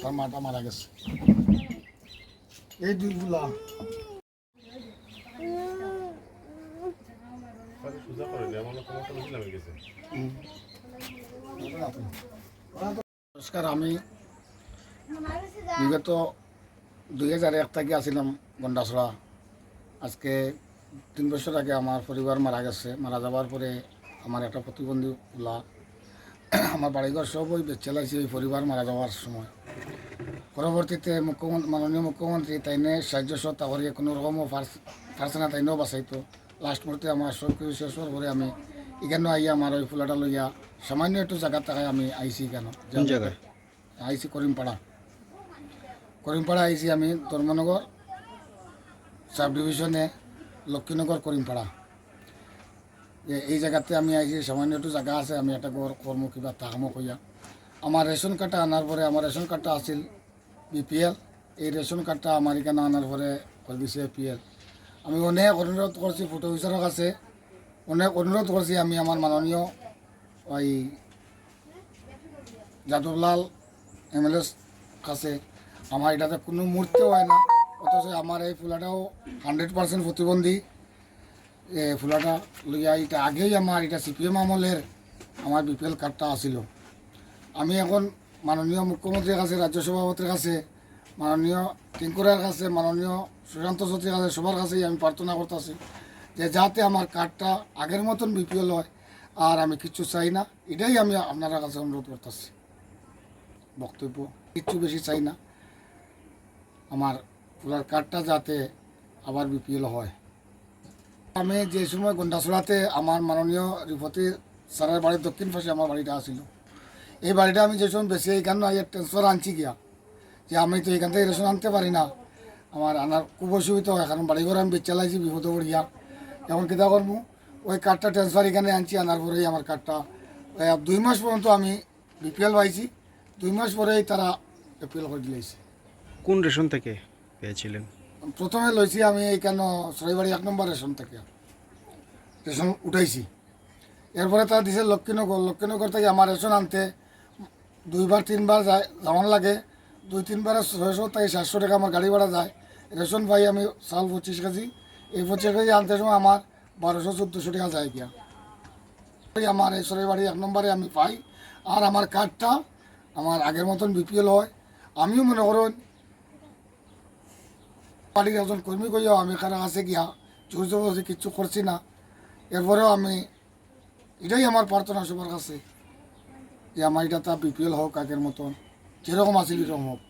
তার মারা গেছে। এই দুইগুলা নমস্কার আমি বিগত দুই হাজার এক থেকে আসছিলাম গন্ডাছড়া। আজকে তিন বছর আগে আমার পরিবার মারা গেছে। মারা যাওয়ার পরে আমার একটা প্রতিবন্ধী ওলা আমার বাড়িঘর সব ওই চালাইছে ওই পরিবার মারা যাওয়ার সময়। পরবর্তীতে মুখ্যমন্ত্রী মাননীয় মুখ্যমন্ত্রী তাইনে সাহায্য সত্তা কোনো রকমও পারছে না তাইনেও বাঁচাইতো। লাস্ট মুহূর্তে আমার সব কিছু শেষ হওয়ার পরে আমি এখানে আইয়া আমার ওই ফুলাটা লইয়া সামান্য একটু জায়গা টাকায় আমি আইছি কেন আইছি করিমপাড়া। করিমপাড়া আইছি আমি, ধর্মনগর সাব ডিভিশনে লক্ষ্মীনগর, করিমপাড়া। এই জায়গাতে আমি আইছি, সামান্য একটু জায়গা আছে, আমি একটা ঘর, কর্ম কিবা তাহামো কইয়া। আমার রেশন কার্ডটা আনার পরে আমার রেশন কার্ডটা আছিল বিপিএল, এই রেশন কার্ডটা আমার এখানে আনার পরে করে দিছে এপিএল আমি অনেক অনুরোধ করছি, ফটো অফিসারের কাছে অনেক অনুরোধ করছি আমি আমার মাননীয় ওই যাদবলাল এমএলএ কাছে। আমার এটাতে কোনো মূর্তি হয় না। অথচ আমার এই ফুলাটাও হান্ড্রেড পার্সেন্ট প্রতিবন্ধী। এ ফুলাটা লইয়া এটা আগেই আমার এটা সিপিএম আমলের আমার বিপিএল কার্ডটা আসিল আমি এখন মাননীয় মুখ্যমন্ত্রীর কাছে, রাজ্য সভাপতির কাছে, মাননীয় টিঙ্কুরার কাছে, মাননীয় সুশান্ত চৌধুরীর কাছে, সবার কাছেই আমি প্রার্থনা করতেছি যে যাতে আমার কার্ডটা আগের মতন বিপিএল হয় আর আমি কিচ্ছু চাই না। এটাই আমি আপনারা কাছে অনুরোধ করতেছি। বক্তব্য কিচ্ছু বেশি চাই না। আমার ফুলার কার্ডটা যাতে আবার বিপিএল হয়। আমি যে সময় গন্ডাছড়াতে আমার মাননীয় রিপতি স্যারের বাড়ির দক্ষিণ পাশে আমার বাড়িটা আসিল এই বাড়িটা আমি যে সময় বেশি আইয়া ট্রান্সফার আনছি গিয়া। যে আমি তো এখান থেকে রেশন আনতে পারি না। আমার আনার খুব অসুবিধা হয়, কারণ বাড়ি ঘর আমি বেচালাইছি বিপদে পড়িয়া এখন কিতা করব? ওই কার্ডটা ট্রান্সফার এখানে আনছি, আনার পরেই আমার কার্ডটা দুই মাস পর্যন্ত আমি বিপিএল পাইছি। দুই মাস পরেই তারা এপিএল করে দিলেছে কোন রেশন থেকে পেয়েছিলেন? প্রথমে লইছি আমি এইখানে সরাইবাড়ি এক নম্বর রেশন থেকে। রেশন উঠাইছি। এরপরে তারা দিছে লক্ষ্মীনগর লক্ষ্মীনগর থেকে আমার রেশন আনতে দুইবার, তিনবার যায়, যাওয়ান লাগে। দুই, তিনবারে ছয়শো থেকে সাতশো টাকা আমার গাড়ি ভাড়া যায়। রেশন পাই আমি চাল পঁচিশ কেজি। এই পঁচিশ কেজি আনতে সময় আমার বারোশো, চোদ্দোশো টাকা যায় গিয়া। আমার এই সরাইবাড়ি এক নম্বরে আমি পাই। আর আমার কার্ডটা আমার আগের মতন বিপিএল হয়। আমিও মনে করুন পার্টির একজন কর্মী কইয়াও আমি এখানে আছে গিয়া জোর জবরদস্তি কিচ্ছু করছি না। এরপরেও আমি এটাই আমার প্রার্থনা সবার কাছে। যে আমার এটা তা বিপিএল হোক আগের মতন, যেরকম আছে এরকম হোক।